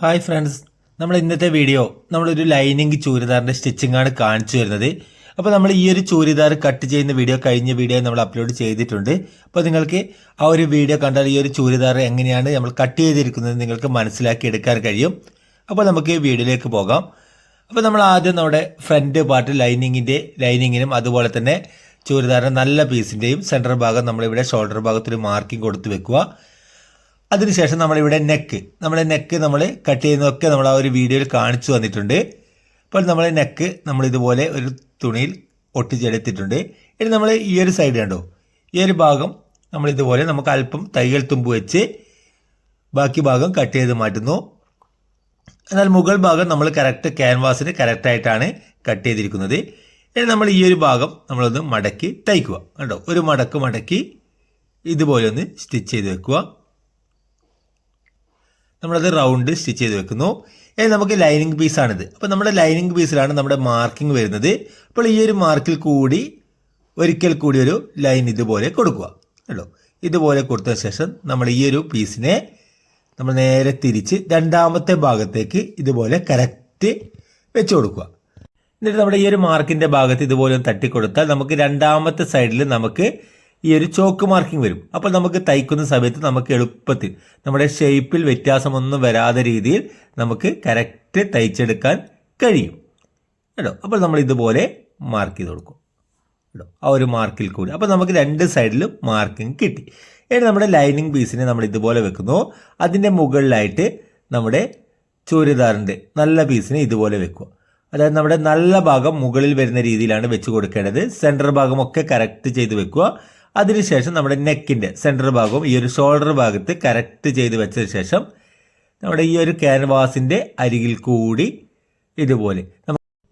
Hi friends നമ്മൾ ഇന്നത്തെ video നമ്മളൊരു ലൈനിങ് ചൂരിദാറിന്റെ സ്റ്റിച്ചിങ് ആണ് കാണിച്ചു വരുന്നത് അപ്പോൾ നമ്മൾ ഈ ഒരു ചൂരിദാർ കട്ട് ചെയ്യുന്ന വീഡിയോ കഴിഞ്ഞ വീഡിയോ നമ്മൾ അപ്ലോഡ് ചെയ്തിട്ടുണ്ട്. അപ്പോൾ നിങ്ങൾക്ക് ആ ഒരു വീഡിയോ കണ്ടാൽ ഈ ഒരു ചൂരിദാർ എങ്ങനെയാണ് നമ്മൾ കട്ട് ചെയ്തിരിക്കുന്നത് നിങ്ങൾക്ക് മനസ്സിലാക്കി എടുക്കാൻ കഴിയും. അപ്പോൾ നമുക്ക് വീഡിയോയിലേക്ക് പോകാം. അപ്പോൾ നമ്മൾ ആദ്യം നമ്മുടെ ഫ്രണ്ട് പാർട്ട് ലൈനിങ്ങിന്റെ ലൈനിങ്ങിനും അതുപോലെ തന്നെ ചൂരിദാറിന്റെ നല്ല പീസിന്റെയും സെന്റർ ഭാഗം നമ്മളിവിടെ ഷോൾഡർ ഭാഗത്തൊരു മാർക്കിംഗ് കൊടുത്ത് വെക്കുക. അതിനുശേഷം നമ്മളിവിടെ നെക്ക് നമ്മുടെ നെക്ക് നമ്മൾ കട്ട് ചെയ്യുന്നതൊക്കെ നമ്മൾ ആ ഒരു വീഡിയോയിൽ കാണിച്ചു തന്നിട്ടുണ്ട്. അപ്പോൾ നമ്മൾ നെക്ക് നമ്മൾ ഇതുപോലെ ഒരു തുണിയിൽ ഒട്ടിച്ചെടുത്തിട്ടുണ്ട്. ഇനി നമ്മൾ ഈ ഒരു സൈഡ് കണ്ടോ? ഈ ഒരു ഭാഗം നമ്മൾ ഇതുപോലെ നമുക്ക് അല്പം തയ്യൽ തുമ്പ് വെച്ച് ബാക്കി ഭാഗം കട്ട് ചെയ്ത് മാറ്റുന്നു. എന്നാൽ മുകൾ ഭാഗം നമ്മൾ കറക്റ്റ് ക്യാൻവാസിന് കറക്റ്റായിട്ടാണ് കട്ട് ചെയ്തിരിക്കുന്നത്. ഇനി നമ്മൾ ഈ ഒരു ഭാഗം നമ്മളൊന്ന് മടക്കി തയ്ക്കുക. കണ്ടോ? ഒരു മടക്ക് മടക്കി ഇതുപോലെ ഒന്ന് സ്റ്റിച്ച് ചെയ്ത് വെക്കുക. നമ്മളത് റൗണ്ട് സ്റ്റിച്ച് ചെയ്ത് വെക്കുന്നു. ഇനി നമുക്ക് ലൈനിങ് പീസാണിത് അപ്പോൾ നമ്മുടെ ലൈനിങ് പീസിലാണ് നമ്മുടെ മാർക്കിംഗ് വരുന്നത്. അപ്പോൾ ഈ ഒരു മാർക്കിൽ കൂടി ഒരിക്കൽ കൂടി ഒരു ലൈൻ ഇതുപോലെ കൊടുക്കുക. കേട്ടോ ഇതുപോലെ കൊടുത്ത ശേഷം നമ്മൾ ഈ ഒരു പീസിനെ നമ്മൾ നേരെ തിരിച്ച് രണ്ടാമത്തെ ഭാഗത്തേക്ക് ഇതുപോലെ കറക്റ്റ് വെച്ച് കൊടുക്കുക. എന്നിട്ട് നമ്മുടെ ഈ ഒരു മാർക്കിന്റെ ഭാഗത്ത് ഇതുപോലെ തട്ടിക്കൊടുത്താൽ നമുക്ക് രണ്ടാമത്തെ സൈഡിൽ നമുക്ക് ഈ ഒരു ചോക്ക് മാർക്കിംഗ് വരും. അപ്പോൾ നമുക്ക് തയ്ക്കുന്ന സമയത്ത് നമുക്ക് എളുപ്പത്തിൽ നമ്മുടെ ഷേപ്പിൽ വ്യത്യാസമൊന്നും വരാതെ രീതിയിൽ നമുക്ക് കറക്റ്റ് തയ്ച്ചെടുക്കാൻ കഴിയും. കേട്ടോ? അപ്പോൾ നമ്മൾ ഇതുപോലെ മാർക്ക് ചെയ്ത് കൊടുക്കും. കേട്ടോ? ആ ഒരു മാർക്കിൽ കൂടി. അപ്പോൾ നമുക്ക് രണ്ട് സൈഡിലും മാർക്കിംഗ് കിട്ടി. ഇനി നമ്മുടെ ലൈനിങ് പീസിനെ നമ്മൾ ഇതുപോലെ വെക്കുന്നു. അതിന്റെ മുകളിലായിട്ട് നമ്മുടെ ചൂരിദാറിന്റെ നല്ല പീസിനെ ഇതുപോലെ വെക്കുക. അതായത് നമ്മുടെ നല്ല ഭാഗം മുകളിൽ വരുന്ന രീതിയിലാണ് വെച്ച് കൊടുക്കേണ്ടത്. സെന്റർ ഭാഗമൊക്കെ കറക്റ്റ് ചെയ്ത് വെക്കുക. അതിനുശേഷം നമ്മുടെ നെക്കിന്റെ സെന്റർ ഭാഗവും ഈ ഒരു ഷോൾഡർ ഭാഗത്ത് കറക്റ്റ് ചെയ്ത് വെച്ചതിന് ശേഷം നമ്മുടെ ഈ ഒരു ക്യാൻവാസിന്റെ അരികിൽ കൂടി ഇതുപോലെ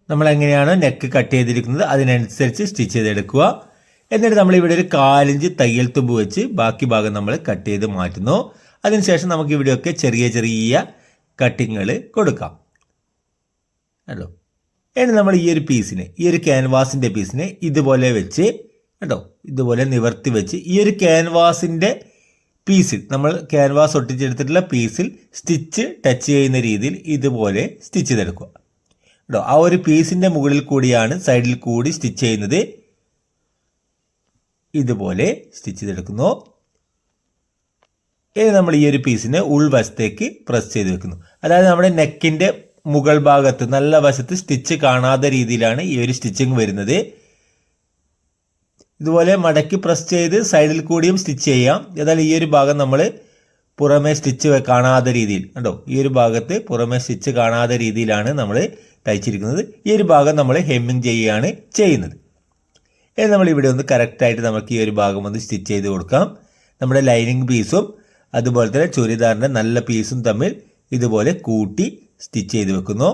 നമ്മൾ എങ്ങനെയാണോ നെക്ക് കട്ട് ചെയ്തിരിക്കുന്നത്? അതിനനുസരിച്ച് സ്റ്റിച്ച് ചെയ്തെടുക്കുക. എന്നിട്ട് നമ്മൾ ഇവിടെ ഒരു കാലിഞ്ച് തയ്യൽ തുമ്പ് വെച്ച് ബാക്കി ഭാഗം നമ്മൾ കട്ട് ചെയ്ത് മാറ്റുന്നു. അതിനുശേഷം നമുക്ക് ഇവിടെയൊക്കെ ചെറിയ ചെറിയ കട്ടിങ്ങൾ കൊടുക്കാം. ഹലോ എന്നിട്ട് നമ്മൾ ഈ ഒരു പീസിനെ ഈ ഒരു ക്യാൻവാസിന്റെ പീസിനെ ഇതുപോലെ വെച്ച് കേട്ടോ ഇതുപോലെ നിവർത്തി വെച്ച് ഈ ഒരു ക്യാൻവാസിന്റെ പീസിൽ നമ്മൾ ക്യാൻവാസ് ഒട്ടിച്ചെടുത്തിട്ടുള്ള പീസിൽ സ്റ്റിച്ച് ടച്ച് ചെയ്യുന്ന രീതിയിൽ ഇതുപോലെ സ്റ്റിച്ച് ചെയ്തെടുക്കുക. കേട്ടോ ആ ഒരു പീസിന്റെ മുകളിൽ കൂടിയാണ് സൈഡിൽ കൂടി സ്റ്റിച്ച് ചെയ്യുന്നത്. ഇതുപോലെ സ്റ്റിച്ച് ചെയ്തെടുക്കുന്നു. ഇനി നമ്മൾ ഈ ഒരു പീസിനെ ഉൾവശത്തേക്ക് പ്രസ് ചെയ്ത് വെക്കുന്നു. അതായത് നമ്മുടെ നെക്കിന്റെ മുകൾ ഭാഗത്ത് നല്ല വശത്ത് സ്റ്റിച്ച് കാണാത്ത രീതിയിലാണ് ഈ ഒരു സ്റ്റിച്ചിങ് വരുന്നത്. ഇതുപോലെ മടക്കി പ്രസ് ചെയ്ത് സൈഡിൽ കൂടിയും സ്റ്റിച്ച് ചെയ്യാം. എന്നാൽ ഈ ഒരു ഭാഗം നമ്മൾ പുറമേ സ്റ്റിച്ച് കാണാത്ത രീതിയിൽ കണ്ടോ? ഈ ഒരു ഭാഗത്ത് പുറമേ സ്റ്റിച്ച് കാണാത്ത രീതിയിലാണ് നമ്മൾ തയ്ച്ചിരിക്കുന്നത്. ഈ ഒരു ഭാഗം നമ്മൾ ഹെമ്മിങ് ചെയ്യുകയാണ് ചെയ്യുന്നത്. ഇനി നമ്മൾ ഇവിടെ ഒന്ന് കറക്റ്റായിട്ട് നമുക്ക് ഈ ഒരു ഭാഗം ഒന്ന് സ്റ്റിച്ച് ചെയ്ത് കൊടുക്കാം. നമ്മുടെ ലൈനിങ് പീസും അതുപോലെ തന്നെ ചുരിദാറിന്റെ നല്ല പീസും തമ്മിൽ ഇതുപോലെ കൂട്ടി സ്റ്റിച്ച് ചെയ്ത് വെക്കുന്നു.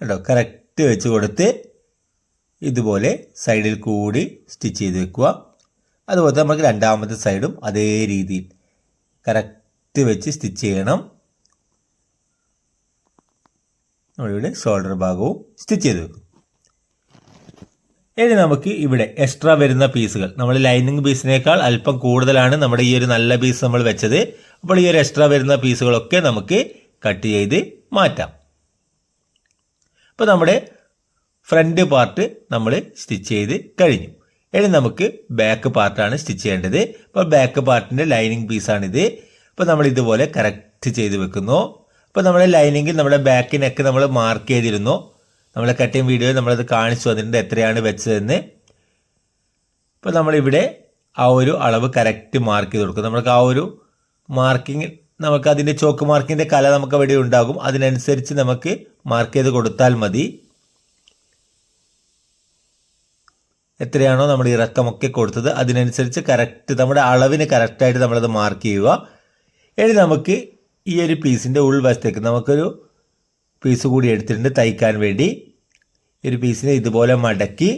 കേട്ടോ കറക്റ്റ് വെച്ച് കൊടുത്ത് ഇതുപോലെ സൈഡിൽ കൂടി സ്റ്റിച്ച് ചെയ്ത് വെക്കുക. അതുപോലെ നമുക്ക് രണ്ടാമത്തെ സൈഡും അതേ രീതിയിൽ കറക്റ്റ് വെച്ച് സ്റ്റിച്ച് ചെയ്യണം. നമ്മളിവിടെ ഷോൾഡർ ഭാഗവും സ്റ്റിച്ച് ചെയ്ത് വെക്കും. ഇനി നമുക്ക് ഇവിടെ എക്സ്ട്രാ വരുന്ന പീസുകൾ. നമ്മൾ ലൈനിങ് പീസിനേക്കാൾ അല്പം കൂടുതലാണ് നമ്മുടെ ഈ ഒരു നല്ല പീസ് നമ്മൾ വെച്ചത്. അപ്പോൾ ഈ ഒരു എക്സ്ട്രാ വരുന്ന പീസുകളൊക്കെ നമുക്ക് കട്ട് ചെയ്ത് മാറ്റാം. അപ്പോൾ നമ്മുടെ ഫ്രണ്ട് പാർട്ട് നമ്മൾ സ്റ്റിച്ച് ചെയ്ത് കഴിഞ്ഞു. ഇനി നമുക്ക് ബാക്ക് പാർട്ടാണ് സ്റ്റിച്ച് ചെയ്യേണ്ടത്. അപ്പോൾ ബാക്ക് പാർട്ടിന്റെ ലൈനിങ് പീസാണിത് അപ്പോൾ നമ്മൾ ഇതുപോലെ കറക്റ്റ് ചെയ്ത് വെക്കുന്നു. അപ്പോൾ നമ്മുടെ ലൈനിങ്ങിൽ നമ്മുടെ ബാക്കിനൊക്കെ നമ്മൾ മാർക്ക് ചെയ്തിരുന്നു. നമ്മളെ കട്ടിങ് വീഡിയോ നമ്മളത് കാണിച്ചു വന്നിട്ടുണ്ട് എത്രയാണ് വെച്ചതെന്ന്. ഇപ്പോൾ നമ്മളിവിടെ ആ ഒരു അളവ് കറക്റ്റ് മാർക്ക് ചെയ്ത് കൊടുക്കും നമ്മൾക്ക് ആ ഒരു മാർക്കിങ് നമുക്ക് അതിന്റെ ചോക്ക് മാർക്കിന്റെ കല നമുക്ക് അവിടെ ഉണ്ടാകും. അതിനനുസരിച്ച് നമുക്ക് മാർക്ക് ചെയ്ത് കൊടുത്താൽ മതി. എത്രയാണോ നമ്മൾ ഇറക്കമൊക്കെ കൊടുത്തത്. അതിനനുസരിച്ച് കറക്റ്റ് നമ്മുടെ അളവിന് കറക്റ്റായിട്ട് നമ്മളത് മാർക്ക് ചെയ്യുക. ഇനി നമുക്ക് ഈ ഒരു പീസിന്റെ ഉൾവശത്തേക്ക് നമുക്കൊരു പീസ് കൂടി എടുത്തിട്ടുണ്ട് തയ്ക്കാൻ വേണ്ടി. ഒരു പീസിനെ ഇതുപോലെ മടക്കി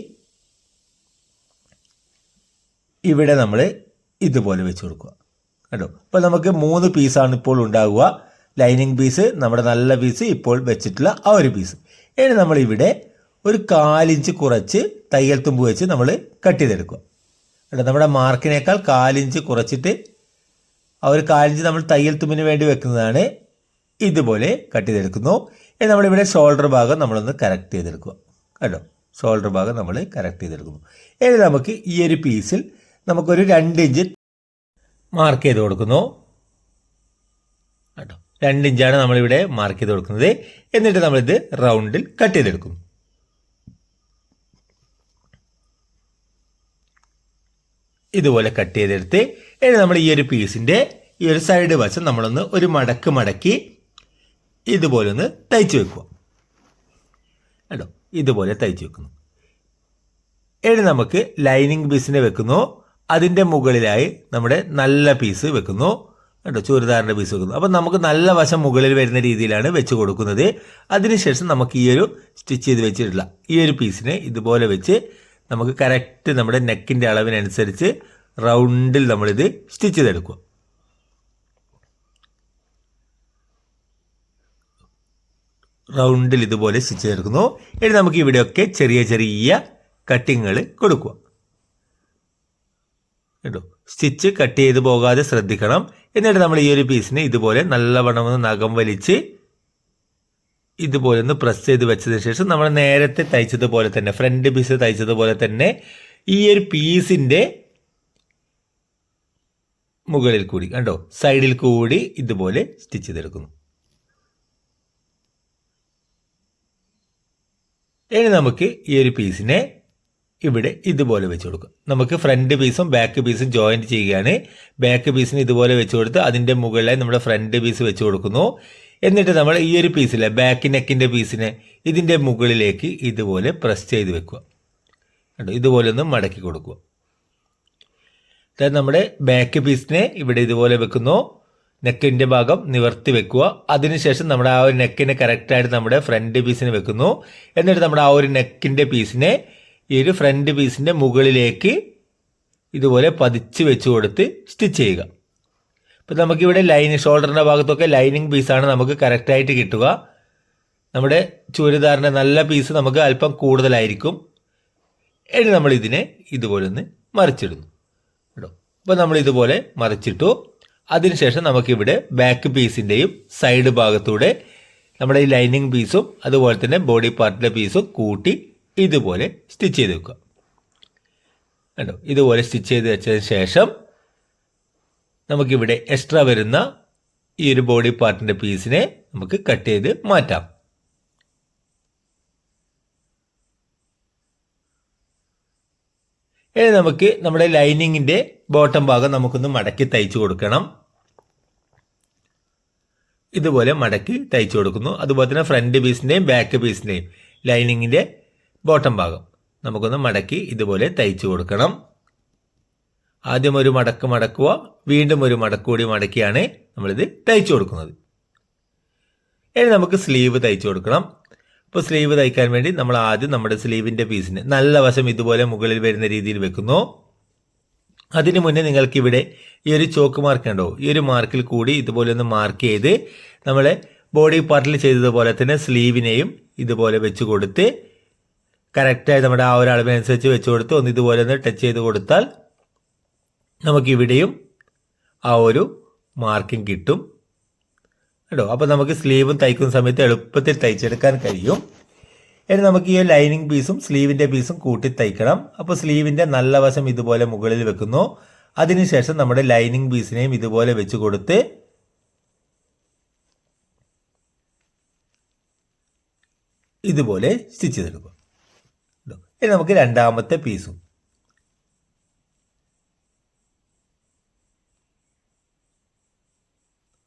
ഇവിടെ നമ്മൾ ഇതുപോലെ വെച്ച് കൊടുക്കുക. കേട്ടോ അപ്പോൾ നമുക്ക് മൂന്ന് പീസാണ് ഇപ്പോൾ ഉണ്ടാവുക. ലൈനിങ് പീസ് നമ്മുടെ നല്ല പീസ് ഇപ്പോൾ വെച്ചിട്ടുള്ള ആ ഒരു പീസ് ഇനി നമ്മളിവിടെ ഒരു കാലിഞ്ച് കുറച്ച് തയ്യൽ തുമ്പ് വെച്ച് നമ്മൾ കട്ട് ചെയ്തെടുക്കുക. കേട്ടോ നമ്മുടെ മാർക്കിനേക്കാൾ കാലിഞ്ച് കുറച്ചിട്ട് ആ ഒരു കാലിഞ്ച് നമ്മൾ തയ്യൽ തുമ്പിന് വേണ്ടി വെക്കുന്നതാണ് ഇതുപോലെ കട്ട് ചെയ്തെടുക്കുന്നു. ഇനി നമ്മളിവിടെ ഷോൾഡർ ഭാഗം നമ്മളൊന്ന് കറക്റ്റ് ചെയ്തെടുക്കുക. കേട്ടോ ഷോൾഡർ ഭാഗം നമ്മൾ കറക്റ്റ് ചെയ്തെടുക്കുന്നു. ഇനി നമുക്ക് ഈ ഒരു പീസിൽ നമുക്കൊരു രണ്ട് ഇഞ്ച് മാർക്ക് ചെയ്ത് കൊടുക്കുന്നു. കേട്ടോ രണ്ട് ഇഞ്ചാണ് നമ്മളിവിടെ മാർക്ക് ചെയ്ത് കൊടുക്കുന്നത്. എന്നിട്ട് നമ്മളിത് റൗണ്ടിൽ കട്ട് ചെയ്തെടുക്കുന്നു ഇതുപോലെ കട്ട് ചെയ്തെടുത്ത് ഇനി നമ്മൾ ഈ ഒരു പീസിന്റെ ഈ ഒരു സൈഡ് വശം നമ്മളൊന്ന് ഒരു മടക്ക് മടക്കി ഇതുപോലെ ഒന്ന് തയ്ച്ചു വെക്കുക. കേട്ടോ ഇതുപോലെ തയ്ച്ചു വെക്കുന്നു. ഇനി നമുക്ക് ലൈനിങ് പീസിനെ വെക്കുന്നു. അതിന്റെ മുകളിലായി നമ്മുടെ നല്ല പീസ് വെക്കുന്നു. കേട്ടോ ചുരിദാറിന്റെ പീസ് വെക്കുന്നു. അപ്പം നമുക്ക് നല്ല വശം മുകളിൽ വരുന്ന രീതിയിലാണ് വെച്ച് കൊടുക്കുന്നത്. അതിനുശേഷം നമുക്ക് ഈ ഒരു സ്റ്റിച്ച് ചെയ്ത് വെച്ചിട്ടുള്ള ഈ ഒരു പീസിനെ ഇതുപോലെ വെച്ച് നമുക്ക് കറക്റ്റ് നമ്മുടെ നെക്കിന്റെ അളവിനനുസരിച്ച് റൗണ്ടിൽ നമ്മളിത് സ്റ്റിച്ച് ചെയ്തെടുക്കുക. റൗണ്ടിൽ ഇതുപോലെ സ്റ്റിച്ച് ചെയ്തെടുക്കുന്നു. ഇനി നമുക്ക് ഇവിടെയൊക്കെ ചെറിയ ചെറിയ കട്ടിങ്ങുകൾ കൊടുക്കുക. കേട്ടോ സ്റ്റിച്ച് കട്ട് ചെയ്ത് പോകാതെ ശ്രദ്ധിക്കണം. എന്നിട്ട് നമ്മൾ ഈ ഒരു പീസിനെ ഇതുപോലെ നല്ലവണ്ണം ഒന്ന് നഖം വലിച്ച് ഇതുപോലെ ഒന്ന് പ്രസ് ചെയ്ത് വെച്ചതിന് ശേഷം നമ്മൾ നേരത്തെ തയ്ച്ചതുപോലെ തന്നെ ഫ്രണ്ട് പീസ് തയ്ച്ചതുപോലെ തന്നെ ഈ ഒരു പീസിന്റെ മുകളിൽ കൂടി കണ്ടോ? സൈഡിൽ കൂടി ഇതുപോലെ സ്റ്റിച്ച് ചെയ്തെടുക്കുന്നു. ഇനി നമുക്ക് ഈ ഒരു പീസിനെ ഇവിടെ ഇതുപോലെ വെച്ച് കൊടുക്കും നമുക്ക് ഫ്രണ്ട് പീസും ബാക്ക് പീസും ജോയിന്റ് ചെയ്യുകയാണ്. ബാക്ക് പീസിന് ഇതുപോലെ വെച്ച് കൊടുത്ത് അതിന്റെ മുകളിലായി നമ്മുടെ ഫ്രണ്ട് പീസ് വെച്ച് കൊടുക്കുന്നു. എന്നിട്ട് നമ്മൾ ഈ ഒരു പീസിലെ ബാക്ക് നെക്കിന്റെ പീസിനെ ഇതിന്റെ മുകളിലേക്ക് ഇതുപോലെ പ്രസ് ചെയ്ത് വെക്കുക. കേട്ടോ ഇതുപോലെ ഒന്ന് മടക്കി കൊടുക്കുക. അതായത് നമ്മുടെ ബാക്ക് പീസിനെ ഇവിടെ ഇതുപോലെ വെക്കുന്നു. നെക്കിന്റെ ഭാഗം നിവർത്തി വെക്കുക. അതിനുശേഷം നമ്മുടെ ആ ഒരു നെക്കിനെ കറക്റ്റായിട്ട് നമ്മുടെ ഫ്രണ്ട് പീസിന് വെക്കുന്നു. എന്നിട്ട് നമ്മുടെ ആ ഒരു നെക്കിന്റെ പീസിനെ ഈ ഒരു ഫ്രണ്ട് പീസിന്റെ മുകളിലേക്ക് ഇതുപോലെ പതിച്ച് വെച്ച് കൊടുത്ത് സ്റ്റിച്ച് ചെയ്യുക. ഇപ്പം നമുക്കിവിടെ ലൈൻ ഷോൾഡറിന്റെ ഭാഗത്തൊക്കെ ലൈനിങ് പീസാണ് നമുക്ക് കറക്റ്റായിട്ട് കിട്ടുക. നമ്മുടെ ചുരിദാറിന്റെ നല്ല പീസ് നമുക്ക് അല്പം കൂടുതലായിരിക്കും. ഇനി നമ്മൾ ഇതിനെ ഇതുപോലെ ഒന്ന് മറിച്ചിടുന്നു. കേട്ടോ? അപ്പോൾ നമ്മൾ ഇതുപോലെ മറിച്ചിട്ടു. അതിനുശേഷം നമുക്കിവിടെ ബാക്ക് പീസിന്റെയും സൈഡ് ഭാഗത്തൂടെ നമ്മുടെ ഈ ലൈനിങ് പീസും അതുപോലെ തന്നെ ബോഡി പാർട്ടിലെ പീസും കൂട്ടി ഇതുപോലെ സ്റ്റിച്ച് ചെയ്ത് വെക്കുക. കണ്ടോ? ഇതുപോലെ സ്റ്റിച്ച് ചെയ്ത് വെച്ചതിന് ശേഷം നമുക്കിവിടെ എക്സ്ട്രാ വരുന്ന ഈ ഒരു ബോഡി പാർട്ടിന്റെ പീസിനെ നമുക്ക് കട്ട് ചെയ്ത് മാറ്റാം. ഇനി നമുക്ക് നമ്മുടെ ലൈനിങ്ങിന്റെ ബോട്ടം ഭാഗം നമുക്കൊന്ന് മടക്കി തയ്ച്ചു കൊടുക്കണം. ഇതുപോലെ മടക്കി തയ്ച്ചു കൊടുക്കുന്നു. അതുപോലെ തന്നെ ഫ്രണ്ട് പീസിന്റെയും ബാക്ക് പീസിന്റെയും ലൈനിങ്ങിന്റെ ബോട്ടം ഭാഗം. നമുക്കൊന്ന് മടക്കി ഇതുപോലെ തയ്ച്ചു കൊടുക്കണം. ആദ്യം ഒരു മടക്ക് മടക്കുക വീണ്ടും ഒരു മടക്ക് കൂടി മടക്കിയാണ് നമ്മളിത് തയ്ച്ചു കൊടുക്കുന്നത്. ഇനി നമുക്ക് സ്ലീവ് തയ്ച്ചു കൊടുക്കണം. ഇപ്പോൾ സ്ലീവ് തയ്ക്കാൻ വേണ്ടി നമ്മൾ ആദ്യം നമ്മുടെ സ്ലീവിന്റെ പീസിന് നല്ല വശം ഇതുപോലെ മുകളിൽ വരുന്ന രീതിയിൽ വെക്കുന്നു. അതിനു മുന്നേ നിങ്ങൾക്ക് ഇവിടെ ഈ ഒരു ചോക്ക് മാർക്ക് ഉണ്ടോ? ഈ ഒരു മാർക്കിൽ കൂടി ഇതുപോലെ ഒന്ന് മാർക്ക് ചെയ്ത് നമ്മൾ ബോഡി പാർട്ടിൽ ചെയ്തതുപോലെ തന്നെ സ്ലീവിനെയും ഇതുപോലെ വെച്ച് കൊടുത്ത് കറക്റ്റായി നമ്മുടെ ആ ഒരു അളവിനനുസരിച്ച് വെച്ച് കൊടുത്ത് ഒന്ന് ഇതുപോലെ ഒന്ന് ടച്ച് ചെയ്ത് കൊടുത്താൽ നമുക്കിവിടെയും ആ ഒരു മാർക്കിംഗ് കിട്ടും. കേട്ടോ അപ്പോൾ നമുക്ക് സ്ലീവും തയ്ക്കുന്ന സമയത്ത് എളുപ്പത്തിൽ തയ്ച്ചെടുക്കാൻ കഴിയും. ഇനി നമുക്ക് ഈ ലൈനിങ് പീസും സ്ലീവിന്റെ പീസും കൂട്ടി തയ്ക്കണം. അപ്പോൾ സ്ലീവിന്റെ നല്ല വശം ഇതുപോലെ മുകളിൽ വെക്കുന്നു. അതിനുശേഷം നമ്മുടെ ലൈനിങ് പീസിനെയും ഇതുപോലെ വെച്ച് കൊടുത്ത് ഇതുപോലെ സ്റ്റിച്ച് ചെയ്തെടുക്കും. ഇനി നമുക്ക് രണ്ടാമത്തെ പീസും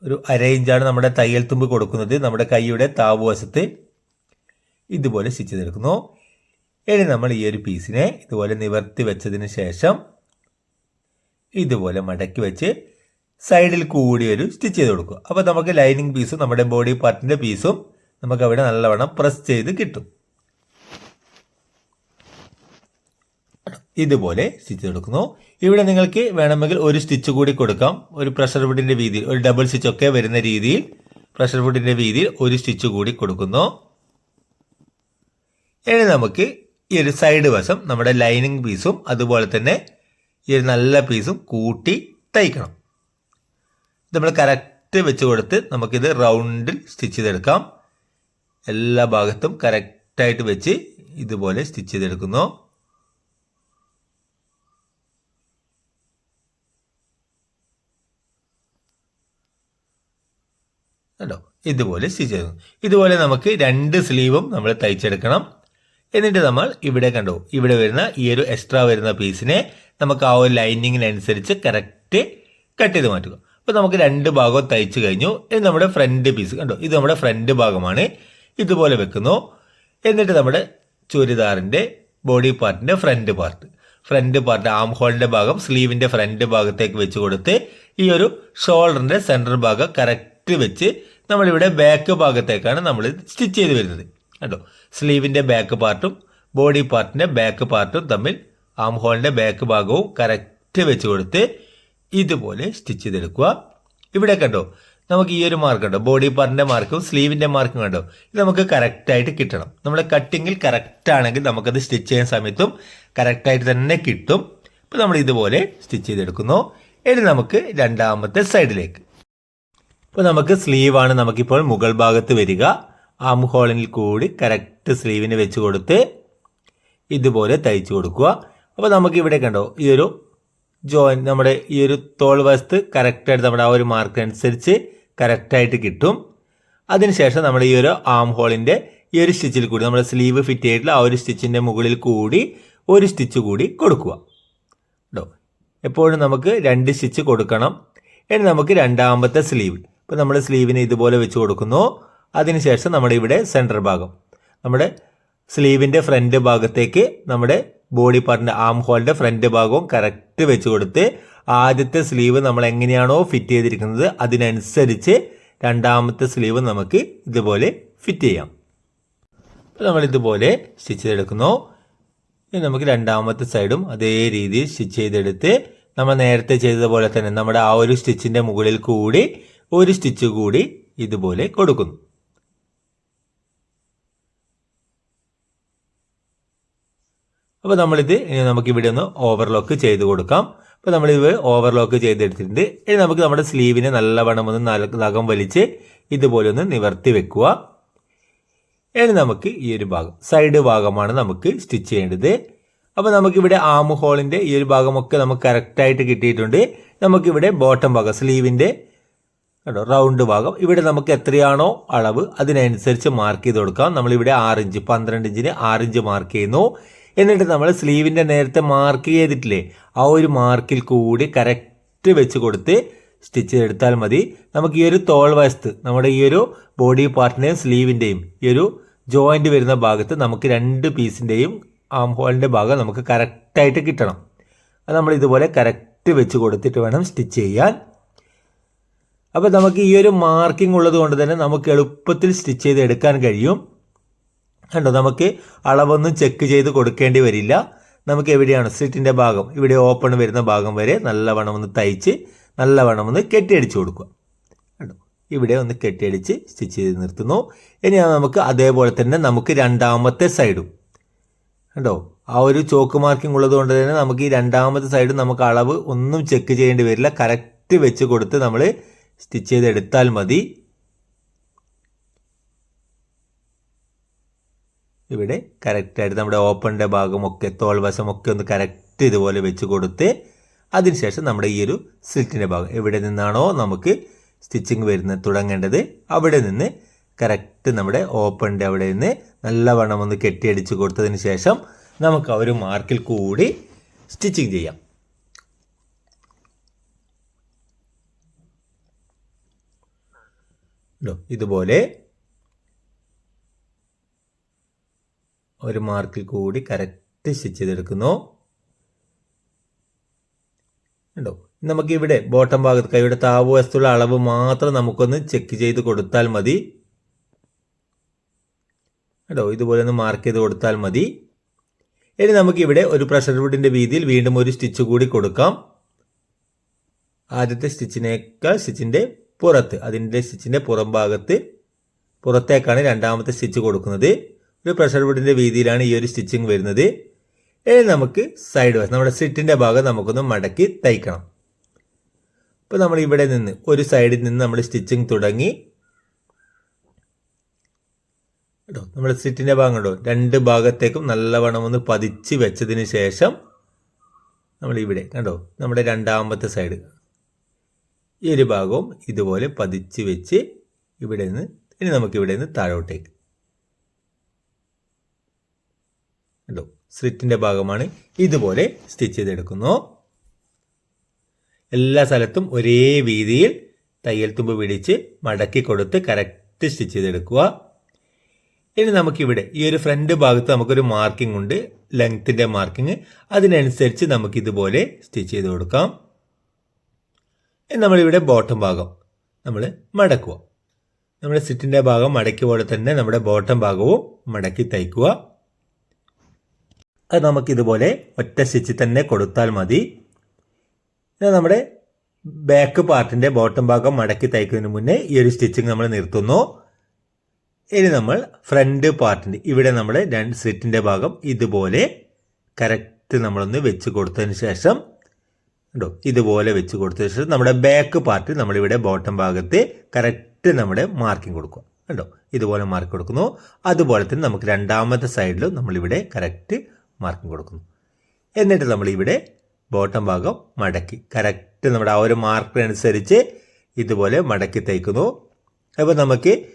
ഒരു അര ഇഞ്ചാണ് നമ്മുടെ തയ്യൽ തുമ്പ് കൊടുക്കുന്നത്. നമ്മുടെ കൈയുടെ താവുവശത്ത് ഇതുപോലെ സ്റ്റിച്ച് ചെയ്തെടുക്കുന്നു. ഇനി നമ്മൾ ഈ ഒരു പീസിനെ ഇതുപോലെ നിവർത്തി വെച്ചതിന് ശേഷം ഇതുപോലെ മടക്കി വെച്ച് സൈഡിൽ കൂടി ഒരു സ്റ്റിച്ച് ചെയ്ത് കൊടുക്കുക. അപ്പോൾ നമുക്ക് ലൈനിങ് പീസും നമ്മുടെ ബോഡി പാർട്ടിന്റെ പീസും നമുക്ക് അവിടെ നല്ലവണ്ണം പ്രസ് ചെയ്ത് കിട്ടും. ഇതുപോലെ സ്റ്റിച്ച് കൊടുക്കുന്നു ഇവിടെ നിങ്ങൾക്ക് വേണമെങ്കിൽ ഒരു സ്റ്റിച്ച് കൂടി കൊടുക്കാം. ഒരു പ്രഷർ ഫുഡിന്റെ വീതിയിൽ ഒരു ഡബിൾ സ്റ്റിച്ച് ഒക്കെ വരുന്ന രീതിയിൽ പ്രഷർ ഫുഡിന്റെ വീതിയിൽ ഒരു സ്റ്റിച്ച് കൂടി കൊടുക്കുന്നു. ഇനി നമുക്ക് ഈ ഒരു സൈഡ് വശം നമ്മുടെ ലൈനിങ് പീസും അതുപോലെ തന്നെ ഈ ഒരു നല്ല പീസും കൂട്ടി തയ്ക്കണം. നമ്മൾ കറക്റ്റ് വെച്ച് കൊടുത്ത് നമുക്കിത് റൗണ്ടിൽ സ്റ്റിച്ച് ചെയ്തെടുക്കാം. എല്ലാ ഭാഗത്തും കറക്റ്റായിട്ട് വെച്ച് ഇതുപോലെ സ്റ്റിച്ച് ചെയ്തെടുക്കുന്നു. കണ്ടോ? ഇതുപോലെ സ്റ്റിച്ച് ചെയ്തു. ഇതുപോലെ നമുക്ക് രണ്ട് സ്ലീവും നമ്മൾ തയ്ച്ചെടുക്കണം. എന്നിട്ട് നമ്മൾ ഇവിടെ കണ്ടു ഇവിടെ വരുന്ന ഈ ഒരു എക്സ്ട്രാ വരുന്ന പീസിനെ നമുക്ക് ആ ഒരു ലൈനിങ്ങിനനുസരിച്ച് കറക്റ്റ് കട്ട് ചെയ്ത് മാറ്റുക. അപ്പോൾ നമുക്ക് രണ്ട് ഭാഗവും തയ്ച്ചു കഴിഞ്ഞു. ഇത് നമ്മുടെ ഫ്രണ്ട് പീസ് കണ്ടോ? ഇത് നമ്മുടെ ഫ്രണ്ട് ഭാഗമാണ്. ഇതുപോലെ വെക്കുന്നു. എന്നിട്ട് നമ്മുടെ ചുരിദാറിന്റെ body പാർട്ടിന്റെ front part front part arm ഹോളിന്റെ ഭാഗം സ്ലീവിന്റെ ഫ്രണ്ട് ഭാഗത്തേക്ക് വെച്ച് കൊടുത്ത് ഈ ഒരു ഷോൾഡറിന്റെ സെന്റർ ഭാഗം കറക്റ്റ് വെച്ച് നമ്മളിവിടെ ബാക്ക് ഭാഗത്തേക്കാണ് നമ്മൾ സ്റ്റിച്ച് ചെയ്ത് വരുന്നത്. കേട്ടോ സ്ലീവിന്റെ ബാക്ക് പാർട്ടും ബോഡി പാർട്ടിന്റെ ബാക്ക് പാർട്ടും തമ്മിൽ ആം ഹോളിന്റെ ബാക്ക് ഭാഗവും കറക്റ്റ് വെച്ച് കൊടുത്ത് ഇതുപോലെ സ്റ്റിച്ച് ചെയ്തെടുക്കുക. ഇവിടെ കണ്ടോ? നമുക്ക് ഈ ഒരു മാർക്ക് കണ്ടോ ബോഡി പാർട്ടിന്റെ മാർക്കും സ്ലീവിന്റെ മാർക്കും കണ്ടോ? ഇത് നമുക്ക് കറക്റ്റായിട്ട് കിട്ടണം. നമ്മൾ കട്ടിങ്ങിൽ കറക്റ്റ് ആണെങ്കിൽ നമുക്കത് സ്റ്റിച്ച് ചെയ്യുന്ന സമയത്തും കറക്റ്റായിട്ട് തന്നെ കിട്ടും. അപ്പോൾ നമ്മൾ ഇതുപോലെ സ്റ്റിച്ച് ചെയ്തെടുക്കുന്നു. ഇനി നമുക്ക് രണ്ടാമത്തെ സൈഡിലേക്ക് ഇപ്പോൾ നമുക്ക് സ്ലീവാണ് നമുക്കിപ്പോൾ മുകൾ ഭാഗത്ത് വരിക. ആം ഹോളിൽ കൂടി കറക്റ്റ് സ്ലീവിന് വെച്ച് കൊടുത്ത് ഇതുപോലെ തയ്ച്ചു കൊടുക്കുക. അപ്പോൾ നമുക്ക് ഇവിടെ കണ്ടോ ഈ ഒരു ജോയിൻ നമ്മുടെ ഈ ഒരു തോൾ വശത്ത് കറക്റ്റായിട്ട് നമ്മുടെ ആ ഒരു മാർക്ക് അനുസരിച്ച് കറക്റ്റായിട്ട് കിട്ടും. അതിനുശേഷം നമ്മൾ ഈ ഒരു ആം ഹോളിന്റെ ഈ ഒരു സ്റ്റിച്ചിൽ കൂടി നമ്മുടെ സ്ലീവ് ഫിറ്റ് ചെയ്തിട്ടുള്ള ആ ഒരു സ്റ്റിച്ചിന്റെ മുകളിൽ കൂടി ഒരു സ്റ്റിച്ച് കൂടി കൊടുക്കുക. കേട്ടോ എപ്പോഴും നമുക്ക് രണ്ട് സ്റ്റിച്ച് കൊടുക്കണം. ഇനി നമുക്ക് രണ്ടാമത്തെ സ്ലീവ്. ഇപ്പോൾ നമ്മൾ സ്ലീവിനെ ഇതുപോലെ വെച്ച് കൊടുക്കുന്നു. അതിനുശേഷം നമ്മുടെ ഇവിടെ സെന്റർ ഭാഗം. നമ്മുടെ സ്ലീവിന്റെ ഫ്രണ്ട് ഭാഗത്തേക്ക് നമ്മുടെ ബോഡി പാർട്ടിന്റെ ആം ഹോളിന്റെ ഫ്രണ്ട് ഭാഗവും കറക്റ്റ് വെച്ച് കൊടുത്ത് ആദ്യത്തെ സ്ലീവ് നമ്മൾ എങ്ങനെയാണോ ഫിറ്റ് ചെയ്തിരിക്കുന്നത് അതിനനുസരിച്ച് രണ്ടാമത്തെ സ്ലീവ് നമുക്ക് ഇതുപോലെ ഫിറ്റ് ചെയ്യാം. നമ്മൾ ഇതുപോലെ സ്റ്റിച്ച് ചെയ്തെടുക്കുന്നു. ഇനി നമുക്ക് രണ്ടാമത്തെ സൈഡും അതേ രീതിയിൽ സ്റ്റിച്ച് ചെയ്തെടുത്ത് നമ്മൾ നേരത്തെ ചെയ്തതുപോലെ തന്നെ നമ്മുടെ ആ ഒരു സ്റ്റിച്ചിന്റെ മുകളിൽ കൂടി ഒരു സ്റ്റിച്ച് കൂടി ഇതുപോലെ കൊടുക്കുന്നു. അപ്പോൾ നമ്മളിത് ഇനി നമുക്ക് ഇവിടെ ഒന്ന് ഓവർലോക്ക് ചെയ്ത് കൊടുക്കാം. അപ്പോൾ നമ്മളിത് ഓവർലോക്ക് ചെയ്തെടുത്തിട്ടുണ്ട്. ഇനി നമുക്ക് നമ്മുടെ സ്ലീവിനെ നല്ലവണ്ണം ഒന്ന് നഖം വലിച്ച് ഇതുപോലെ ഒന്ന് നിവർത്തി വെക്കുക. ഇനി നമുക്ക് ഈ ഒരു ഭാഗം സൈഡ് ഭാഗമാണ് നമുക്ക് സ്റ്റിച്ച് ചെയ്യേണ്ടത്. അപ്പോൾ നമുക്കിവിടെ ആം ഹോളിന്റെ ഈ ഒരു ഭാഗമൊക്കെ നമുക്ക് കറക്റ്റായിട്ട് കിട്ടിയിട്ടുണ്ട്. നമുക്കിവിടെ ബോട്ടം ഭാഗം സ്ലീവിന്റെ കേട്ടോ റൗണ്ട് ഭാഗം. ഇവിടെ നമുക്ക് എത്രയാണോ അളവ് അതിനനുസരിച്ച് മാർക്ക് ചെയ്ത് കൊടുക്കാം. നമ്മളിവിടെ ആറ് ഇഞ്ച് പന്ത്രണ്ട് ഇഞ്ചിന് ആറ് ഇഞ്ച് മാർക്ക് ചെയ്യുന്നു. എന്നിട്ട് നമ്മൾ സ്ലീവിന്റെ നേരത്തെ മാർക്ക് ചെയ്തിട്ടില്ലേ? ആ ഒരു മാർക്കിൽ കൂടി കറക്റ്റ് വെച്ച് കൊടുത്ത് സ്റ്റിച്ച് ചെയ്തെടുത്താൽ മതി. നമുക്ക് ഈ ഒരു തോൾ വശത്ത് നമ്മുടെ ഈ ഒരു ബോഡി പാർട്ടിന്റെയും സ്ലീവിന്റെയും ഈ ഒരു ജോയിന്റ് വരുന്ന ഭാഗത്ത് നമുക്ക് രണ്ട് പീസിന്റെയും ആം ഹോളിന്റെ ഭാഗം നമുക്ക് കറക്റ്റായിട്ട് കിട്ടണം. അത് നമ്മൾ ഇതുപോലെ കറക്റ്റ് വെച്ച് കൊടുത്തിട്ട് വേണം സ്റ്റിച്ച് ചെയ്യാൻ. അപ്പോൾ നമുക്ക് ഈ ഒരു മാർക്കിംഗ് ഉള്ളത് കൊണ്ട് തന്നെ നമുക്ക് എളുപ്പത്തിൽ സ്റ്റിച്ച് ചെയ്ത് എടുക്കാൻ കഴിയും. കണ്ടോ നമുക്ക് അളവൊന്നും ചെക്ക് ചെയ്ത് കൊടുക്കേണ്ടി വരില്ല. നമുക്ക് എവിടെയാണ് സ്ലിറ്റിന്റെ ഭാഗം? ഇവിടെ ഓപ്പൺ വരുന്ന ഭാഗം വരെ നല്ലവണ്ണം ഒന്ന് തയ്ച്ച് നല്ലവണ്ണം ഒന്ന് കെട്ടിയടിച്ച് കൊടുക്കുക. കണ്ടോ ഇവിടെ ഒന്ന് കെട്ടിയടിച്ച് സ്റ്റിച്ച് ചെയ്ത് നിർത്തുന്നു. ഇനി നമുക്ക് അതേപോലെ തന്നെ നമുക്ക് രണ്ടാമത്തെ സൈഡും കണ്ടോ ആ ഒരു ചോക്ക് മാർക്കിംഗ് ഉള്ളത് കൊണ്ട് തന്നെ നമുക്ക് ഈ രണ്ടാമത്തെ സൈഡും നമുക്ക് അളവ് ഒന്നും ചെക്ക് ചെയ്യേണ്ടി വരില്ല. കറക്റ്റ് വെച്ച് കൊടുത്ത് നമ്മൾ സ്റ്റിച്ച് ചെയ്തെടുത്താൽ മതി. ഇവിടെ കറക്റ്റായിട്ട് നമ്മുടെ ഓപ്പണിന്റെ ഭാഗമൊക്കെ തോൾവശമൊക്കെ ഒന്ന് കറക്റ്റ് ഇതുപോലെ വെച്ച് കൊടുത്ത് അതിനുശേഷം നമ്മുടെ ഈ ഒരു സ്ലിറ്റിന്റെ ഭാഗം എവിടെ നിന്നാണോ നമുക്ക് സ്റ്റിച്ചിങ് വരുന്നത് തുടങ്ങേണ്ടത് അവിടെ നിന്ന് കറക്റ്റ് നമ്മുടെ ഓപ്പണിന്റെ അവിടെ നിന്ന് നല്ലവണ്ണം ഒന്ന് കെട്ടിയടിച്ച് കൊടുത്തതിന് ശേഷം നമുക്ക് ആ ഒരു മാർക്കിൽ കൂടി സ്റ്റിച്ചിങ് ചെയ്യാം. ഇതുപോലെ ഒരു മാർക്കിൽ കൂടി കറക്റ്റ് സ്റ്റിച്ച് ചെയ്തെടുക്കുന്നു. ഉണ്ടോ നമുക്ക് ഇവിടെ ബോട്ടം ഭാഗത്ത് കൈയുടെ താവ് വശത്തുള്ള അളവ് മാത്രം നമുക്കൊന്ന് ചെക്ക് ചെയ്ത് കൊടുത്താൽ മതി. കേട്ടോ ഇതുപോലെ ഒന്ന് മാർക്ക് ചെയ്ത് കൊടുത്താൽ മതി. ഇനി നമുക്ക് ഇവിടെ ഒരു പ്രഷർ വുഡിന്റെ വീതിയിൽ വീണ്ടും ഒരു സ്റ്റിച്ച് കൂടി കൊടുക്കാം. ആദ്യത്തെ സ്റ്റിച്ചിനേക്കാൾ സ്റ്റിച്ചിന്റെ പുറത്ത് അതിന്റെ സ്റ്റിച്ചിന്റെ പുറം ഭാഗത്ത് പുറത്തേക്കാണ് രണ്ടാമത്തെ സ്റ്റിച്ച് കൊടുക്കുന്നത്. ഒരു പ്രഷർ വുഡിന്റെ വീതിയിലാണ് ഈ ഒരു സ്റ്റിച്ചിങ് വരുന്നത്. ഇനി നമുക്ക് സൈഡ് വശം നമ്മുടെ സിറ്റിന്റെ ഭാഗം നമുക്കൊന്ന് മടക്കി തയ്ക്കണം. ഇപ്പോൾ നമ്മൾ ഇവിടെ നിന്ന് ഒരു സൈഡിൽ നിന്ന് നമ്മൾ സ്റ്റിച്ചിങ് തുടങ്ങി. കേട്ടോ നമ്മൾ സിറ്റിന്റെ ഭാഗം കേട്ടോ രണ്ട് ഭാഗത്തേക്കും നല്ലവണ്ണം ഒന്ന് പതിച്ച് വെച്ചതിന് ശേഷം നമ്മൾ ഇവിടെ കണ്ടോ? നമ്മുടെ രണ്ടാമത്തെ സൈഡ് ഈ ഒരു ഭാഗവും ഇതുപോലെ പതിച്ച് വെച്ച് ഇവിടെ നിന്ന് ഇനി നമുക്ക് ഇവിടെ നിന്ന് താഴോട്ടേക്ക്. കണ്ടോ? സ്ലിറ്റിന്റെ ഭാഗമാണ് ഇതുപോലെ സ്റ്റിച്ച് ചെയ്തെടുക്കുന്നു. എല്ലാ സ്ഥലത്തും ഒരേ വീതിയിൽ തയ്യൽ തുമ്പ് പിടിച്ച് മടക്കി കൊടുത്ത് കറക്റ്റ് സ്റ്റിച്ച് ചെയ്തെടുക്കുക. ഇനി നമുക്കിവിടെ ഈ ഒരു ഫ്രണ്ട് ഭാഗത്ത് നമുക്കൊരു മാർക്കിംഗ് ഉണ്ട്. ലെങ്ത്തിന്റെ മാർക്കിംഗ്. അതിനനുസരിച്ച് നമുക്ക് ഇതുപോലെ സ്റ്റിച്ച് ചെയ്ത് കൊടുക്കാം. നമ്മളിവിടെ ബോട്ടം ഭാഗം. നമ്മൾ മടക്കുക നമ്മുടെ സിറ്റിന്റെ ഭാഗം മടക്കിയ പോലെ തന്നെ നമ്മുടെ ബോട്ടം ഭാഗവും മടക്കി തയ്ക്കുക അത് നമുക്കിതുപോലെ ഒറ്റ സ്റ്റിച്ച് തന്നെ കൊടുത്താൽ മതി. ഇനി നമ്മുടെ ബാക്ക് പാർട്ടിന്റെ ബോട്ടം ഭാഗം മടക്കി തയ്ക്കുന്നതിന് മുന്നേ ഈ ഒരു സ്റ്റിച്ചിങ് നമ്മൾ നിർത്തുന്നു. ഇനി നമ്മൾ ഫ്രണ്ട് പാർട്ടിന്റെ ഇവിടെ നമ്മൾ രണ്ട് സ്ലിറ്റിന്റെ ഭാഗം ഇതുപോലെ കറക്റ്റ് നമ്മളൊന്ന് വെച്ച് കൊടുത്തതിന് ശേഷം ഉണ്ടോ ഇതുപോലെ വെച്ച് കൊടുത്ത ശേഷം നമ്മുടെ ബാക്ക് പാർട്ട് നമ്മളിവിടെ ബോട്ടം ഭാഗത്ത് കറക്റ്റ് നമ്മുടെ മാർക്കിംഗ് കൊടുക്കുക. കണ്ടോ? ഇതുപോലെ മാർക്ക് കൊടുക്കുന്നു. അതുപോലെ തന്നെ നമുക്ക് രണ്ടാമത്തെ സൈഡിലും നമ്മളിവിടെ കറക്റ്റ് മാർക്കിംഗ് കൊടുക്കുന്നു. എന്നിട്ട് നമ്മളിവിടെ ബോട്ടം ഭാഗം മടക്കി. കറക്റ്റ് നമ്മുടെ ആ ഒരു മാർക്കിനനുസരിച്ച് ഇതുപോലെ മടക്കി തയ്ക്കുന്നു അപ്പോൾ നമുക്ക്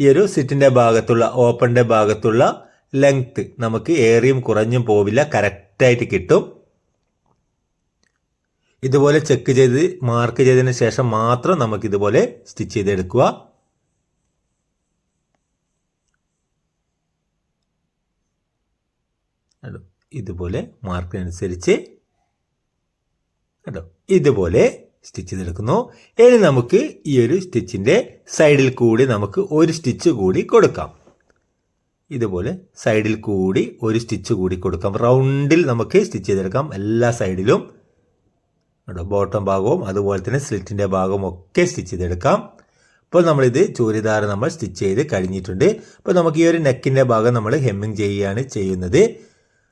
ഈ ഒരു സിറ്റിന്റെ ഭാഗത്തുള്ള ഓപ്പണിന്റെ ഭാഗത്തുള്ള ലെങ്ത്ത് നമുക്ക് ഏറിയും കുറഞ്ഞും പോവില്ല. കറക്റ്റായിട്ട് കിട്ടും. ഇതുപോലെ ചെക്ക് ചെയ്ത് മാർക്ക് ചെയ്തതിന് ശേഷം മാത്രം നമുക്ക് ഇതുപോലെ സ്റ്റിച്ച് ചെയ്തെടുക്കുക. ഇതുപോലെ മാർക്കിനനുസരിച്ച് കേട്ടോ ഇതുപോലെ സ്റ്റിച്ച് ചെയ്തെടുക്കുന്നു. ഇനി നമുക്ക് ഈ ഒരു സ്റ്റിച്ചിന്റെ സൈഡിൽ കൂടി നമുക്ക് ഒരു സ്റ്റിച്ച് കൂടി കൊടുക്കാം. ഇതുപോലെ സൈഡിൽ കൂടി ഒരു സ്റ്റിച്ച് കൂടി കൊടുക്കാം. റൗണ്ടിൽ നമുക്ക് സ്റ്റിച്ച് ചെയ്തെടുക്കാം. എല്ലാ സൈഡിലും ബോട്ടം ഭാഗവും അതുപോലെ തന്നെ സ്ലിറ്റിന്റെ ഭാഗവും ഒക്കെ സ്റ്റിച്ച് ചെയ്തെടുക്കാം. ഇപ്പോൾ നമ്മളിത് ചൂരിദാർ നമ്മൾ സ്റ്റിച്ച് ചെയ്ത് കഴിഞ്ഞിട്ടുണ്ട്. അപ്പോൾ നമുക്ക് ഈ ഒരു നെക്കിന്റെ ഭാഗം നമ്മൾ ഹെമ്മിങ് ചെയ്യുകയാണ് ചെയ്യുന്നത്.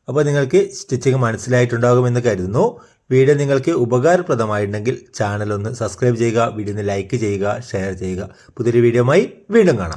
അപ്പോൾ നിങ്ങൾക്ക് സ്റ്റിച്ചിങ് മനസ്സിലായിട്ടുണ്ടാകുമെന്ന് കരുതുന്നു. വീഡിയോ നിങ്ങൾക്ക് ഉപകാരപ്രദമായിട്ടുണ്ടെങ്കിൽ ചാനൽ ഒന്ന് സബ്സ്ക്രൈബ് ചെയ്യുക വീഡിയോ ഒന്ന് ലൈക്ക് ചെയ്യുക ഷെയർ ചെയ്യുക. പുതിയൊരു വീഡിയോയുമായി വീണ്ടും കാണാം.